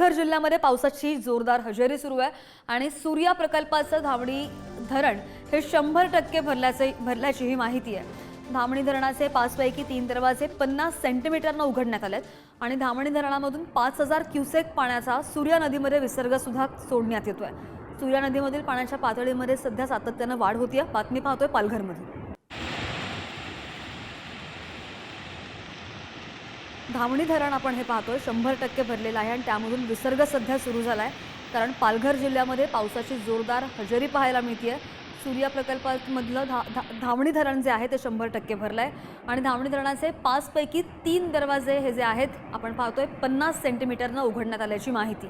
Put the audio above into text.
पालघर जिल्ह्यामध्ये पावसाची जोरदार हजेरी सुरू आहे आणि सूर्या प्रकल्पाचं धावणी धरण हे शंभर टक्के भरल्याचे भरल्याची ही माहिती आहे. धामणी धरणाचे पाचपैकी तीन दरवाजे पन्नास सेंटीमीटरनं उघडण्यात आलेत आणि धामणी धरणामधून पाच हजार क्युसेक पाण्याचा सूर्या नदीमध्ये विसर्गसुद्धा सोडण्यात येतोय. सूर्या नदीमधील पाण्याच्या पातळीमध्ये सध्या सातत्यानं वाढ होती आहे बातमी पाहतोय पालघरमध्ये. धामणी धरण आपण हे पाहतोय शंभर टक्के भरलेलं आहे आणि त्यामधून विसर्ग सध्या सुरू झाला आहे कारण पालघर जिल्ह्यामध्ये पावसाची जोरदार हजेरी पाहायला मिळते सूर्या प्रकल्पामधलं धा धा धामणी धरण जे आहे ते शंभर टक्के भरलं आहे आणि धामणी धरणाचे पाचपैकी तीन दरवाजे हे जे आहेत आपण पाहतोय पन्नास सेंटीमीटरनं उघडण्यात आल्याची माहिती.